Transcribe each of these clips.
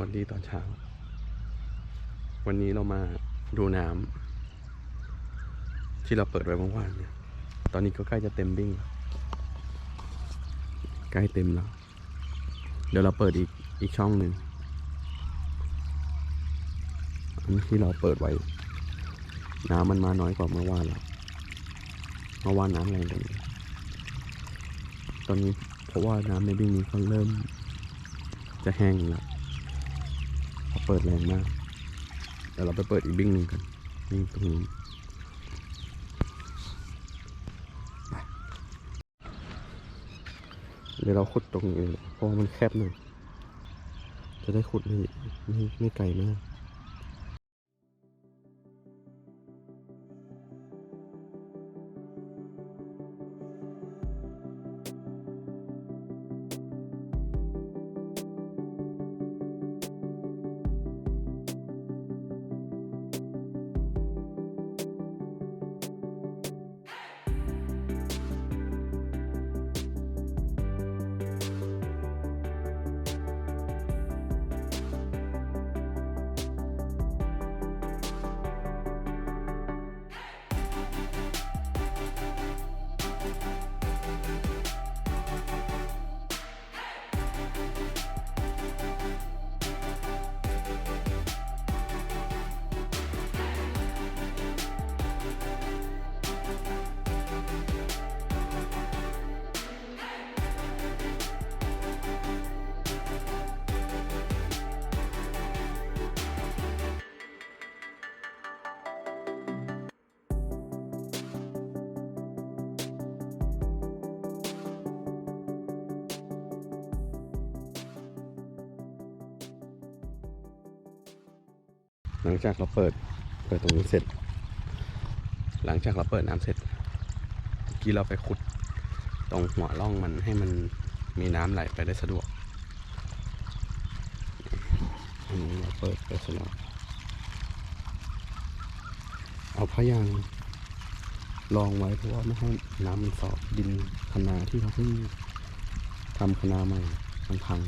วัสดีตอนเช้า วันนี้เรามาดูน้ำที่เราเปิดไว้เมื่อวานเนี่ย ตอนนี้ก็ใกล้จะเต็มบิ้งแล้วใกล้เต็มแล้ว เดี๋ยวเราเปิดอีกอีกช่องหนึ่งอันที่เราเปิดไว้ น้ำมันมาน้อยกว่าเมื่อวานแล้วเมื่อวานน้ำแรงกว่านี้ตอนนี้เพราะว่าน้ำในบิ้งนี้ก็เริ่มจะแห้งแล้ว เพราเปิดแรงมากเดี๋ยวเราไปเปิดอีกบิ้งหนึ่งกันนี่ตรงนี้ไปเดี๋ยวเราขุดตรงนี้เพราะมันแคบหน่อยจะได้ขุดไม่ไม่ไม่ไกลมาก หลังจากเราเปิดเปิดตรงนี้เสร็จ หลังจากเราเปิดน้ำเสร็จเมื่อกี้เราไปขุดตรงหัวร่องมันให้มันมีน้ำไหลไปได้สะดวกอันนี้เราเปิดไปสลับเอาพยางรองไว้เพราะว่าไม่ให้น้ำมันสอบดินคนาที่เขาเพิ่งทำคนาใหม่มันพัง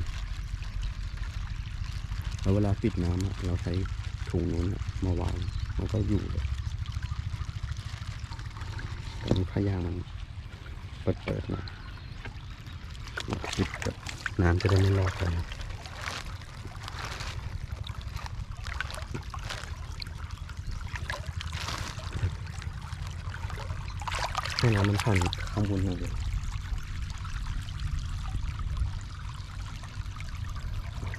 แล้วเวลาปิดน้ำเราใช้ ถุงนู้นมาวางมันก็อยู่เลยตอนนี้พยางมันเปิดเปิดๆนะปิดกับน้ำจะได้ไม่รอดไปให้น้ำมันผ่านข้างบนหน่อยเลย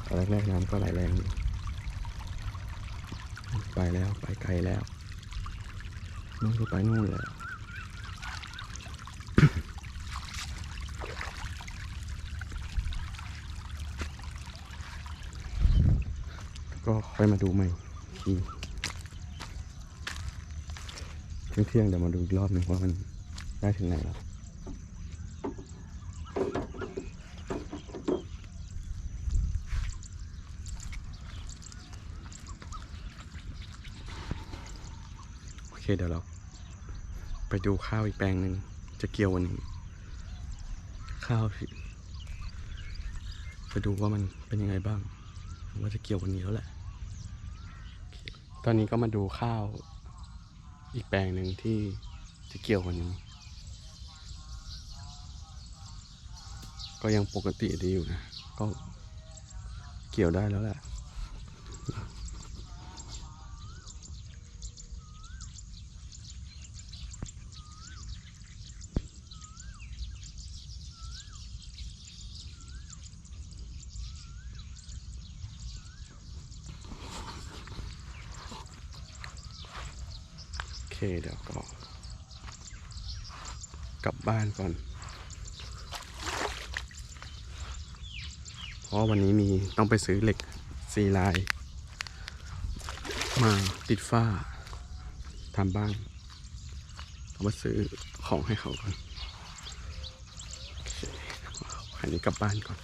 ตอนแรกๆน้ำก็ไหลแรงอยู่ ไปแล้วไปไกลแล้วนู่นก็ไปนู่นแล้วก็ค่อยมาดูใหม่ทีเที่ยงเดี๋ยวมาดูอีกรอบหนึ่งว่ามันได้ถึงไหนแล้ว เคเดี๋ยวเรา ไปดูข้าวอีกแปลงหนึ่งจะเกี่ยววันนี้ ข้าวที่ไปดูว่ามันเป็นยังไงบ้างว่าจะเกี่ยววันนี้แล้วแหละโอเคตอนนี้ก็มาดูข้าว อีกแปลงหนึ่งที่จะเกี่ยววันนี้ ก็ยังปกติดีอยู่นะ ก็เกี่ยวได้แล้วแหละ เดี๋ยวก็กลับบ้านก่อน เพราะวันนี้มีต้องไปซื้อเหล็กซีลาย มาติดฝ้าทำบ้านเอามาซื้อของให้เขาก่อนอันนี้กลับบ้านก่อน